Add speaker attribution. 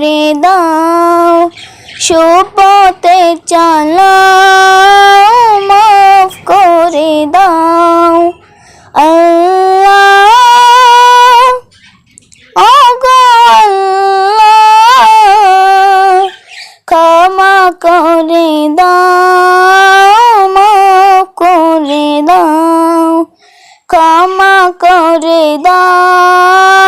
Speaker 1: করে দাও, সুপথে চালাও, মাফ করে দাও। ক্ষমা করে দাও, মাফ করে দাও, ক্ষমা করে দাও।